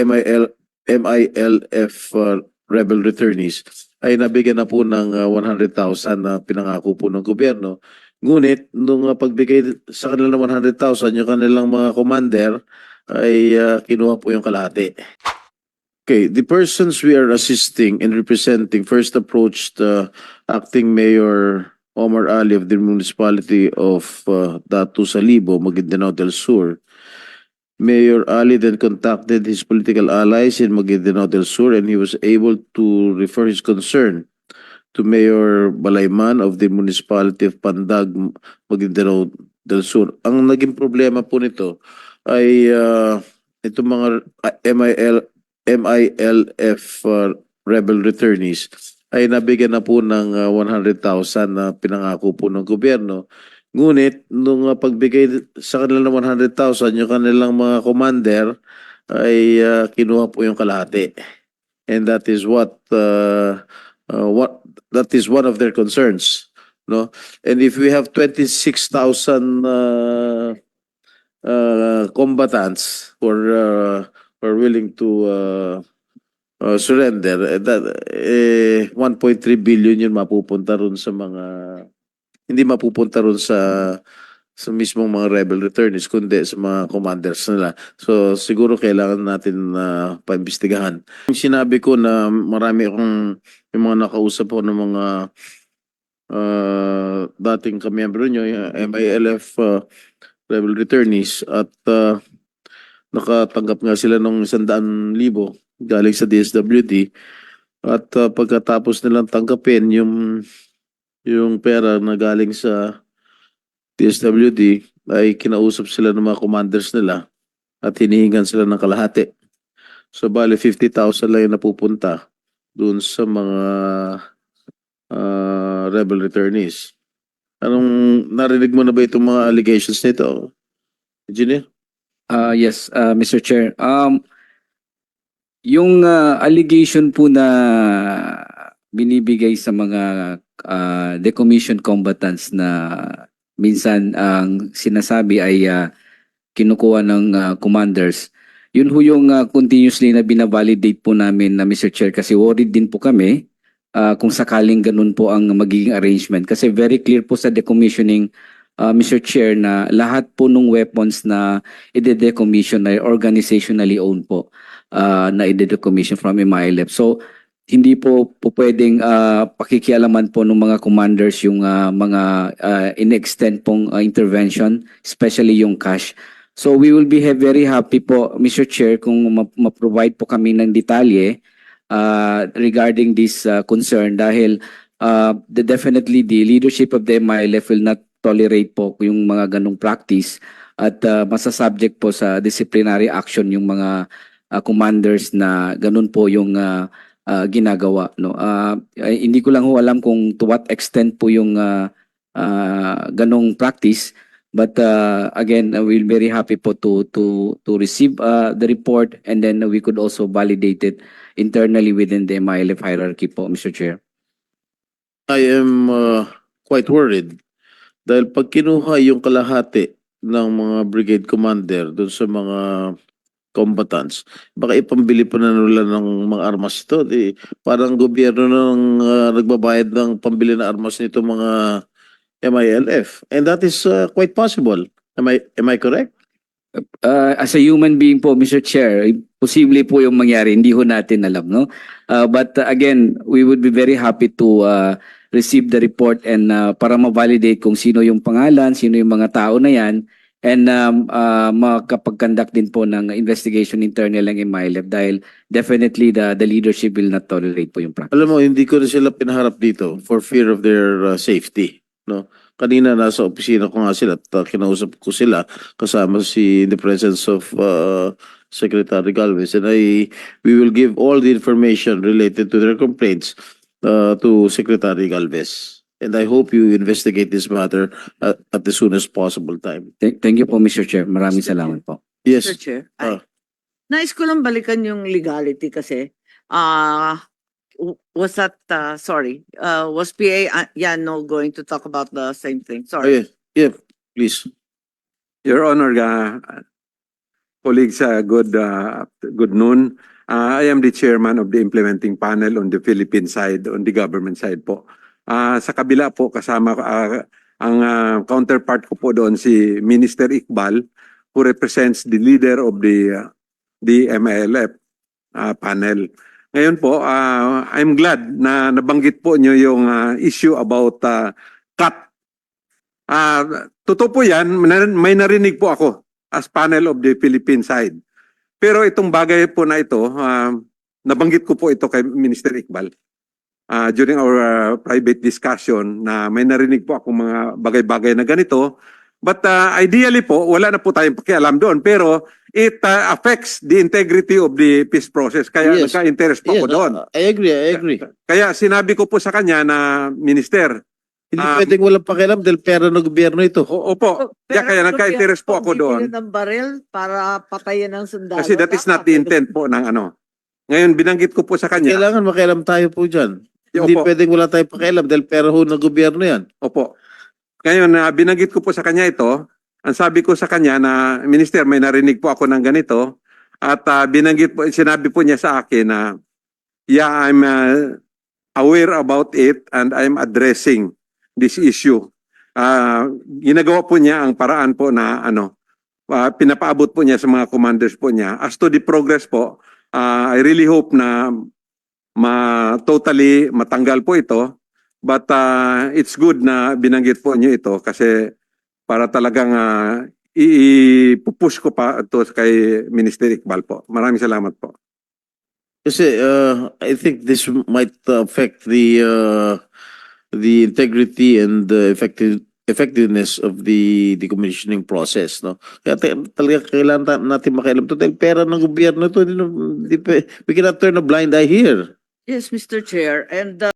MIL, MILF uh, rebel returnees ay nabigyan na po ng uh, 100,000 na pinangako po ng gobyerno. Ngunit, nung uh, pagbigay sa kanila ng 100,000, yung kanilang mga commander ay uh, kinuha po yung kalahati. Okay, the persons we are assisting and representing first approached uh, acting Mayor Omar Ali of the municipality of uh, Datu Salibo, Maguindanao del Sur. Mayor Ali then contacted his political allies in Maguindanao del Sur and he was able to refer his concern to Mayor Balayman of the municipality of Pandag, Maguindanao del Sur. Ang naging problema po nito ay uh, itong mga MIL MILF uh, rebel returnees ay nabigyan na po ng uh, 100,000 na pinangako po ng gobyerno. Ngunit, nung uh, pagbigay sa kanila ng 100,000, yung kanilang mga commander ay uh, kinuha po yung kalahati. And that is what, uh, uh, what that is one of their concerns. No? And if we have 26,000 uh, uh, combatants who are, uh, who are willing to uh, uh, surrender, eh, that, eh, 1.3 billion yun mapupunta ron sa mga hindi mapupunta ron sa sa mismong mga rebel returnees kundi sa mga commanders nila. So siguro kailangan natin na paimbestigahan. Yung sinabi ko na marami akong yung mga nakausap ko ng mga uh, dating kamiyembro nyo, MILF uh, rebel returnees at uh, nakatanggap nga sila ng 100,000 libo galing sa DSWD at uh, pagkatapos nilang tanggapin yung yung pera na galing sa DSWD ay kinausap sila ng mga commanders nila at hinihingan sila ng kalahati. So bali 50,000 lang yung napupunta dun sa mga uh, rebel returnees. Anong narinig mo na ba itong mga allegations nito? Engineer? Uh, yes, uh, Mr. Chair. Um, yung uh, allegation po na binibigay sa mga uh, decommissioned combatants na minsan ang sinasabi ay uh, kinukuha ng uh, commanders. Yun ho yung uh, continuously na binavalidate po namin na Mr. Chair kasi worried din po kami uh, kung sakaling ganun po ang magiging arrangement. Kasi very clear po sa decommissioning uh, Mr. Chair na lahat po ng weapons na ide-decommission ay organizationally owned po uh, na ide-decommission from MILF. So hindi po po pwedeng uh, pakikialaman po ng mga commanders yung uh, mga uh, in-extend pong uh, intervention, especially yung cash. So we will be very happy po, Mr. Chair, kung ma- ma-provide po kami ng detalye uh, regarding this uh, concern dahil uh, the, definitely the leadership of the MILF will not tolerate po yung mga ganong practice at uh, masasubject po sa disciplinary action yung mga uh, commanders na ganun po yung uh, uh, ginagawa no uh, hindi ko lang ho alam kung to what extent po yung uh, uh, ganong practice but uh, again uh, we'll very happy po to to to receive uh, the report and then we could also validate it internally within the MILF hierarchy po Mr. Chair I am uh, quite worried dahil pag kinuha yung kalahati ng mga brigade commander doon sa mga combatants, baka ipambili pa na nila ng mga armas ito. Di, parang gobyerno nang uh, nagbabayad ng pambili na armas nito mga MILF. And that is uh, quite possible. Am I, am I correct? uh, as a human being po Mr. Chair posible po yung mangyari hindi ho natin alam no uh, but uh, again we would be very happy to uh, receive the report and uh, para ma-validate kung sino yung pangalan sino yung mga tao na yan and um, uh, makapag-conduct din po ng investigation internal ng MILF dahil definitely the the leadership will not tolerate po yung practice. Alam mo, hindi ko na sila pinaharap dito for fear of their uh, safety. No? Kanina nasa opisina ko nga sila at uh, kinausap ko sila kasama si in the presence of uh, Secretary Galvez and I we will give all the information related to their complaints uh, to Secretary Galvez. And I hope you investigate this matter at, at the soonest possible time. Thank, thank you po Mr. Chair. Maraming salamat po. Yes. Mr. Chair, Ah. ay, nais ko lang balikan yung legality kasi, ah, w- was that, uh, sorry, uh, was PA uh, Yano going to talk about the same thing? Oh, Sorry. yeah, yeah, please. Your Honor, uh, colleagues, uh, good, uh, good noon. Uh, I am the chairman of the implementing panel on the Philippine side, on the government side po. Uh, sa kabila po, kasama uh, ang uh, counterpart ko po doon si Minister Iqbal, who represents the leader of the, uh, the MLF uh, panel. Ngayon po, uh, I'm glad na nabanggit po nyo yung uh, issue about uh, cut. Uh, totoo po yan, may narinig po ako as panel of the Philippine side. Pero itong bagay po na ito, uh, nabanggit ko po ito kay Minister Iqbal uh, during our uh, private discussion na may narinig po ako mga bagay-bagay na ganito. But uh, ideally po, wala na po tayong pakialam doon. Pero it uh, affects the integrity of the peace process. Kaya Yes. nagka-interest po Yes, ako doon. uh, I agree, I agree. Kaya sinabi ko po sa kanya na, Minister, Hindi Um, pwedeng walang pakialam dahil pera ng gobyerno ito. o- opo, kaya, kaya nagka-interest po ako doon. ng baril para patayin ng sundalo. Kasi that is not the intent po ng ano. Ngayon, binanggit ko po sa kanya. Kailangan makialam tayo po dyan. Opo. Hindi pwedeng wala tayong pakialam dahil pera ho ng gobyerno yan. Opo. Ngayon, na binanggit ko po sa kanya ito. Ang sabi ko sa kanya na, Minister, may narinig po ako ng ganito. At ah, binanggit po, sinabi po niya sa akin na, yeah, I'm ah, aware about it and I'm addressing this issue. Ah, ginagawa po niya ang paraan po na ano, ah, pinapaabot po niya sa mga commanders po niya. As to the progress po, ah, I really hope na ma totally matanggal po ito. But uh, it's good na binanggit po niyo ito kasi para talagang uh, i-push ko pa ito kay Minister Iqbal po. Maraming salamat po. Kasi uh, I think this might affect the uh, the integrity and the effective effectiveness of the decommissioning process no kaya talaga kailangan natin makialam to dahil pera ng gobyerno to we cannot turn a blind eye here Yes, Mr. Chair, and uh,